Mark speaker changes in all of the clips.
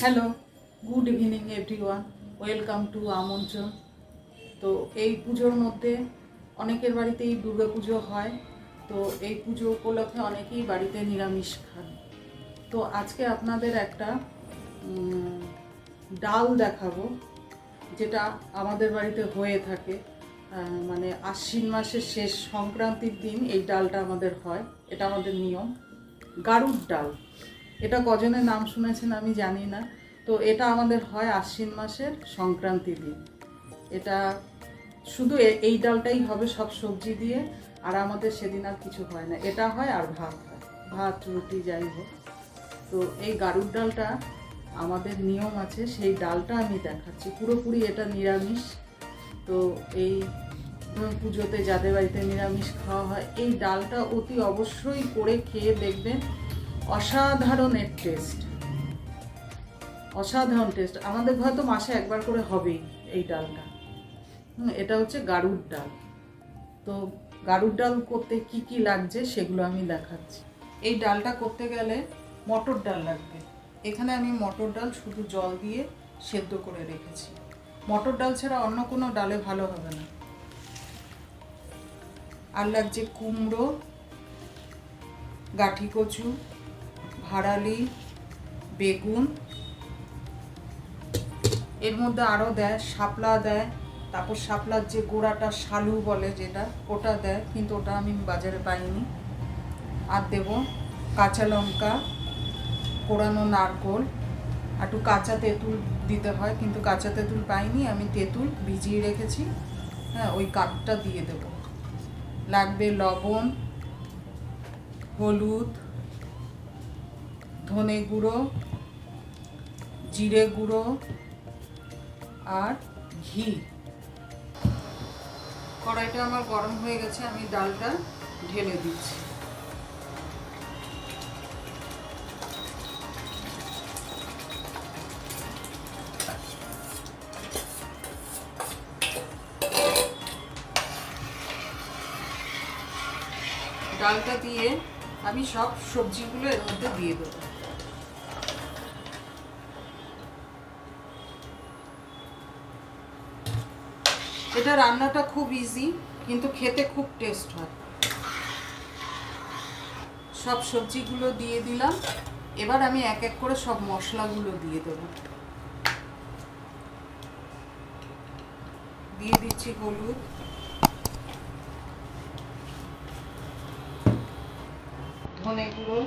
Speaker 1: Hello good evening everyone welcome to আমন্ত্রণ তো এই পুজোর মধ্যে অনেকের বাড়িতেই দুর্গা পুজো হয়। তো এই পুজো উপলক্ষে অনেকেই বাড়িতে নিরামিষ খান। তো আজকে আপনাদের একটা ডাল দেখাবো, যেটা আমাদের বাড়িতে হয়ে থাকে। মানে আশ্বিন মাসের শেষ সংক্রান্তির দিন এই ডালটা আমাদের হয়। এটা আমাদের নিয়ম। গারুর ডাল। এটা কজনের নাম শুনেছেন আমি জানি না। তো এটা আমাদের হয় আশ্বিন মাসের সংক্রান্তি দিন। এটা শুধু এই ডালটাই হবে সব সবজি দিয়ে, আর আমাদের সেদিন আর কিছু হয় না। এটা হয় আর ভাত হয়। ভাত, রুটি, যাই হোক। তো এই গারুর ডালটা আমাদের নিয়ম আছে, সেই ডালটা আমি দেখাচ্ছি। পুরোপুরি এটা নিরামিষ। তো এই পুজোতে যাদের বাড়িতে নিরামিষ খাওয়া হয়, এই ডালটা অতি অবশ্যই করে খেয়ে দেখবেন অসাধারণের টেস্ট অসাধারণ টেস্ট আমাদের হয়তো মাসে একবার করে হবেই এই ডালটা। এটা হচ্ছে গাড়ুর ডাল। তো গাড়ুর ডাল করতে কি কি লাগছে সেগুলো আমি দেখাচ্ছি। এই ডালটা করতে গেলে মটর ডাল লাগবে। এখানে আমি মটর ডাল শুধু জল দিয়ে সেদ্ধ করে রেখেছি। মটর ডাল ছাড়া অন্য কোনো ডালে ভালো হবে না। আর লাগছে কুমড়ো, গাঠি কচু ভাড়ালি, বেগুন, এর মধ্যে আরও দেয়, শাপলা দেয়, তারপর শাপলার যে গোড়াটা শালু বলে যেটা, ওটা দেয়, কিন্তু ওটা আমি বাজারে পাইনি। আর দেব কাঁচা লঙ্কা কোড়ানো নারকোল, একটু কাঁচা তেঁতুল দিতে হয়, কিন্তু কাঁচা তেঁতুল পাইনি, আমি তেঁতুল ভিজিয়ে রেখেছি হ্যাঁ ওই কাঠটা দিয়ে দেব। লাগবে লবণ, হলুদ ধনে গুঁড়ো, জিরে গুঁড়ো আর ঘি। কড়াইটা আমার গরম হয়ে গেছে, আমি ডালটা ঢেলে দিচ্ছি। ডালটা দিয়ে আমি সব সবজিগুলো এর মধ্যে দিয়ে দেবো। এটা রান্নাটা খুব ইজি কিন্তু খেতে খুব টেস্ট হয়। সব সবজিগুলো দিয়ে দিলাম। এবার আমি এক এক করে সব মশলাগুলো দিয়ে দেব। দিয়ে দিচ্ছি হলুদ। ধনে গুঁড়ো।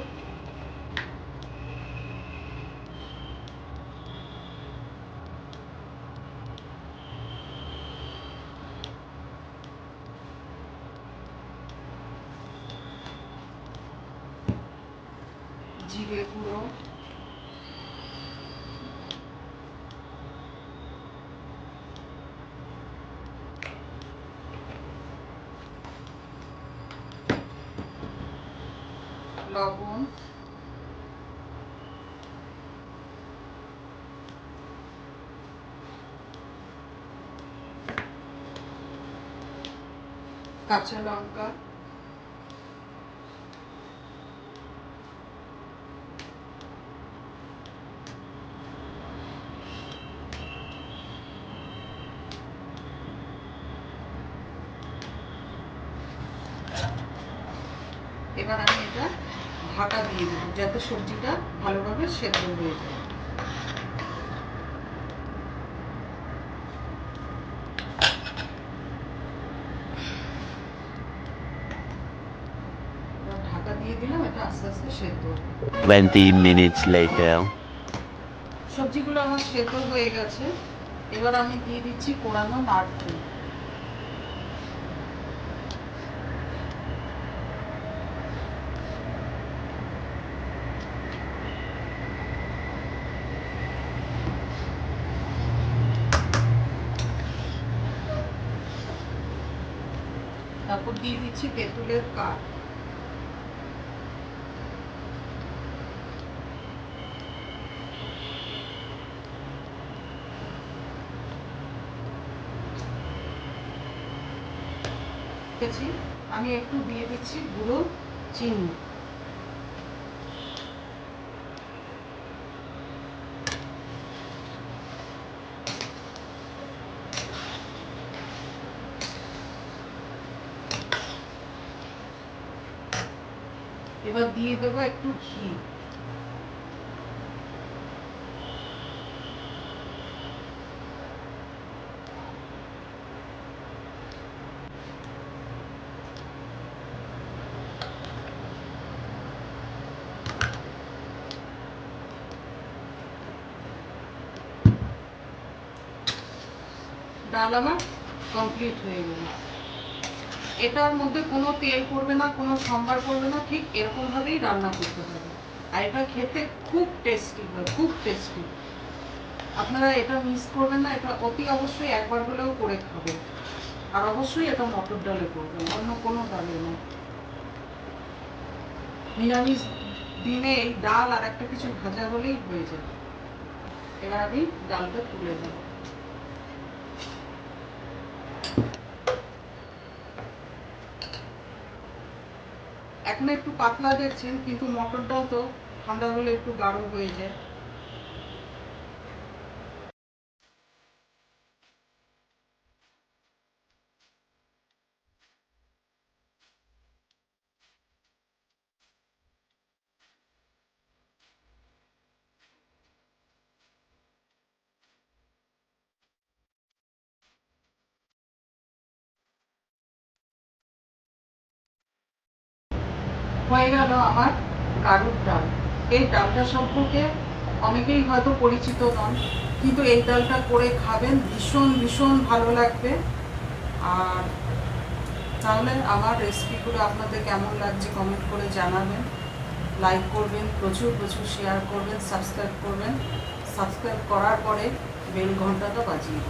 Speaker 1: জিরে গুঁড়ো লবণ কাঁচা লঙ্কা এবার আমি এটা ঢাকা দিয়ে দেবো যাতে সবজিটা ভালোভাবে সেদ্ধ হয়ে যায়। ঢাকা দিয়ে দিলাম এটা আস্তে আস্তে সেদ্ধ হবে
Speaker 2: 20 minutes later.
Speaker 1: সবজিগুলো আমার সেদ্ধ হয়ে গেছে। এবার আমি দিয়ে দিচ্ছি কোরানো নারকেল। তারপর দিয়ে দিচ্ছি তেঁতুলের কাঠ। আমি একটু দিয়ে দিচ্ছি গুঁড়ো চিনি। এবার দিয়ে দেবো একটু ঘি ডাল আমার কমপ্লিট হয়ে গেল এটার মধ্যে কোনো তেল পড়বে না, কোনো সম্বার পড়বে না, ঠিক এরকম ভাবেই রান্না করতে হবে। আর এটা খেতে খুব টেস্টি হয়, খুব টেস্টি আপনারা এটা মিস করবেন না, এটা অতি অবশ্যই একবার হলেও করে খাবেন। আর অবশ্যই এটা মটর ডালে করবেন, অন্য কোনো ডালে না। নিরামিষ দিনে এই ডাল আর একটা কিছু ভাজা হলেই হয়ে যায়। এবার আমি ডালটা তুলে দেব এখন একটু পাতলা দেখছেন কিন্তু মটরটাও তো ঠান্ডা হলে একটু গাঢ় হয়ে যায়। হয়ে গেল আমার কারুর ডাল এই ডালটা সম্পর্কে অনেকেই হয়তো পরিচিত নন, কিন্তু এই ডালটা করে খাবেন, ভীষণ ভীষণ ভালো লাগবে। আর তাহলে আমার রেসিপিগুলো আপনাদের কেমন লাগছে কমেন্ট করে জানাবেন। লাইক করবেন, প্রচুর প্রচুর শেয়ার করবেন সাবস্ক্রাইব করবেন। সাবস্ক্রাইব করার পরে বেল ঘন্টাটা বাজিয়ে